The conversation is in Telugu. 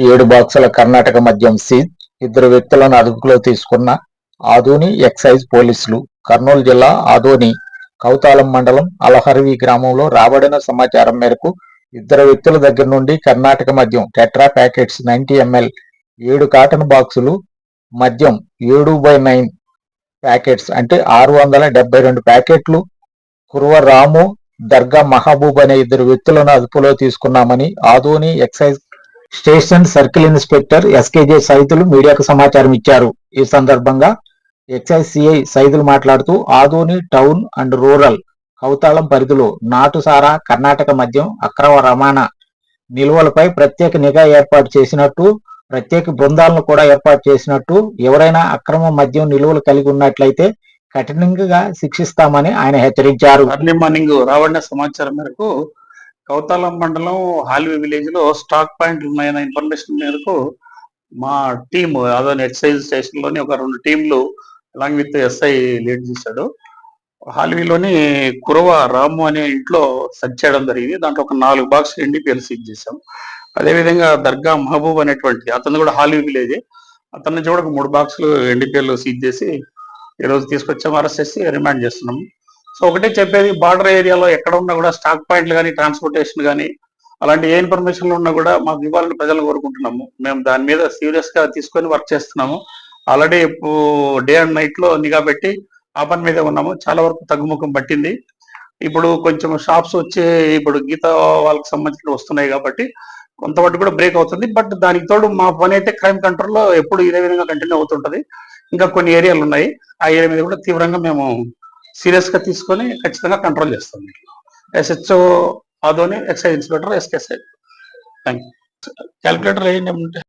ఏడు బాక్సుల కర్ణాటక మద్యం సీజ్ ఇద్దరు వ్యక్తులను అదుపులో తీసుకున్న ఆదోని ఎక్సైజ్ పోలీసులు. కర్నూలు జిల్లా ఆదోని కౌతాలం మండలం అలహర్వి గ్రామంలో రాబడిన సమాచారం మేరకు ఇద్దరు వ్యక్తుల దగ్గర నుండి కర్ణాటక మద్యం టెట్రా ప్యాకెట్స్ నైన్టీ ఎంఎల్ ఏడు కాటన్ బాక్సులు మద్యం ఏడు బై నైన్ ప్యాకెట్స్ అంటే ఆరు వందల డెబ్బై రెండు ప్యాకెట్లు కుర్వ రాము దర్గా మహబూబ్ అనే ఇద్దరు వ్యక్తులను అదుపులో తీసుకున్నామని Adoni excise station circle inspector ఎస్కేజే Saidulu మీడియాకు సమాచారం ఇచ్చారు. ఈ సందర్భంగా ఎక్సైజ్ సిఐ సైదులు మాట్లాడుతూ Adoni town and rural Kauthalam పరిధిలో నాటుసారా కర్ణాటక మద్యం అక్రమ రవాణా నిల్వలపై ప్రత్యేక నిఘా ఏర్పాటు చేసినట్టు ప్రత్యేక బృందాలను కూడా ఏర్పాటు చేసినట్టు ఎవరైనా అక్రమ మద్యం నిల్వలు కలిగి ఉన్నట్లయితే కఠినంగా శిక్షిస్తామని ఆయన హెచ్చరించారు. అర్లీ మార్నింగ్ రావణ సమాచారం మేరకు కౌతాలం మండలం హాల్వీ విలేజ్లో స్టాక్ పాయింట్లు ఉన్నాయన్న ఇన్ఫర్మేషన్ మేరకు మా టీమ్ అదోని ఎక్సైజ్ స్టేషన్లోని ఒక రెండు టీంలు అలాంగ్ విత్ ఎస్ఐ లీడ్ చేశాడు. హాల్వీలోని కురవ రాము అనే ఇంట్లో సెర్చ్ చేయడం జరిగింది. దాంట్లో ఒక నాలుగు బాక్స్ ఎన్డీపీఎల్ సీజ్ చేశాం. అదేవిధంగా దర్గా మహబూబ్ అనేటువంటి అతను కూడా హాల్వీ విలేజ్. అతని నుంచి కూడా ఒక మూడు బాక్సులు ఎన్డీపీఎల్ సీజ్ చేసి ఈ రోజు తీసుకొచ్చాము అరెస్ట్ చేసి రిమాండ్ చేస్తున్నాం. సో ఒకటే చెప్పేది బార్డర్ ఏరియాలో ఎక్కడ ఉన్నా కూడా స్టాక్ పాయింట్లు కానీ ట్రాన్స్పోర్టేషన్ కానీ అలాంటి ఏ ఇన్ఫర్మేషన్లు ఉన్నా కూడా మాకు ఇవ్వాలని ప్రజలు కోరుకుంటున్నాము. మేము దాని మీద సీరియస్గా తీసుకొని వర్క్ చేస్తున్నాము. ఆల్రెడీ డే అండ్ నైట్లో నిఘా పెట్టి ఆ పని మీద ఉన్నాము. చాలా వరకు తగ్గుముఖం పట్టింది. ఇప్పుడు కొంచెం షాప్స్ వచ్చి ఇప్పుడు గీత వాళ్ళకి సంబంధించిన వస్తున్నాయి కాబట్టి కొంతవరకు కూడా బ్రేక్ అవుతుంది. బట్ దానికి తోడు మా పని అయితే క్రైమ్ కంట్రోల్లో ఎప్పుడు ఇదే విధంగా కంటిన్యూ అవుతుంటది. ఇంకా కొన్ని ఏరియాలు ఉన్నాయి. ఆ ఏరియా మీద కూడా తీవ్రంగా మేము సీరియస్గా తీసుకొని ఖచ్చితంగా కంట్రోల్ చేస్తాం SHO Adoni excise inspector SK thank you calculator ఏంటంటే